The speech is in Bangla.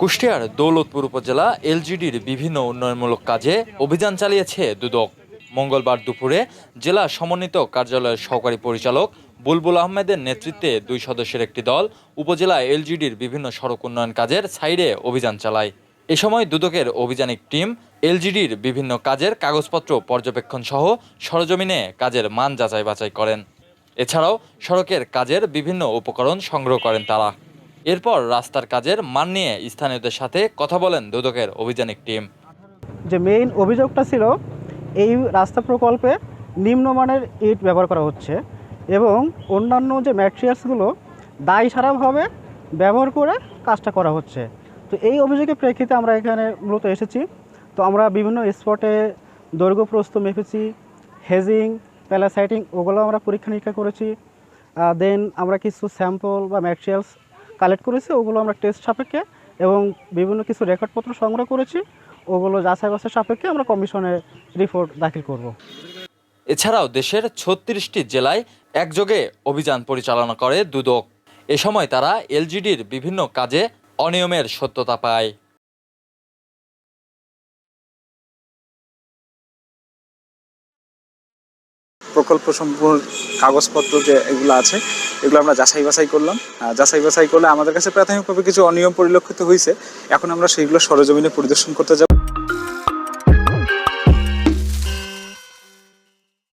কুষ্টিয়ার দৌলতপুর উপজেলা এলজিডির বিভিন্ন উন্নয়নমূলক কাজে অভিযান চালিয়েছে দুদক। মঙ্গলবার দুপুরে জেলা সমন্বিত কার্যালয়ের সহকারী পরিচালক বুলবুল আহমেদের নেতৃত্বে দুই সদস্যের একটি দল উপজেলা এলজিডির বিভিন্ন সড়ক উন্নয়ন কাজের সাইডে অভিযান চালায়। এ সময় দুদকের অভিযানিক টিম এলজিডির বিভিন্ন কাজের কাগজপত্র, পর্যবেক্ষণ সহ সরজমিনে কাজের মান যাচাই বাছাই করেন। এছাড়াও সড়কের কাজের বিভিন্ন উপকরণ সংগ্রহ করেন তারা। এরপর রাস্তার কাজের মান নিয়ে স্থানীয়দের সাথে কথা বলেন দুদকের অভিযানিক টিম। যে মেইন অভিযোগটা ছিল, এই রাস্তা প্রকল্পে নিম্নমানের ইট ব্যবহার করা হচ্ছে এবং অন্যান্য যে ম্যাটেরিয়ালসগুলো দায়ী সারাভাবে ব্যবহার করে কাজটা করা হচ্ছে। তো এই অভিযোগের প্রেক্ষিতে আমরা এখানে মূলত এসেছি। তো আমরা বিভিন্ন স্পটে দৈর্ঘ্য প্রস্থ মেপেছি হেজিং প্যালাসাইটিং ওগুলো আমরা পরীক্ষা নিরীক্ষা করেছি দেন আমরা কিছু স্যাম্পল বা ম্যাটেরিয়ালস কালেক্ট করেছি, ওগুলো আমরা টেস্ট সাপেক্ষে এবং বিভিন্ন কিছু রেকর্ডপত্র সংগ্রহ করেছি, ওগুলো যাচাই বাছাই সাপেক্ষে আমরা কমিশনে রিপোর্ট দাখিল করব। এছাড়াও দেশের ছত্রিশটি জেলায় একযোগে অভিযান পরিচালনা করে দুদক। এ সময় তারা এলজিডির বিভিন্ন কাজে অনিয়মের সত্যতা পায়। প্রকল্প সম্পূর্ণ কাগজপত্র যে এগুলো আছে, এগুলো আমরা যাচাই বাছাই করলাম। যাচাই বাছাই করলে আমাদের কাছে প্রাথমিকভাবে কিছু অনিয়ম পরিলক্ষিত হয়েছে এখন আমরা সেইগুলো সরজমিনে পরিদর্শন করতে যাব।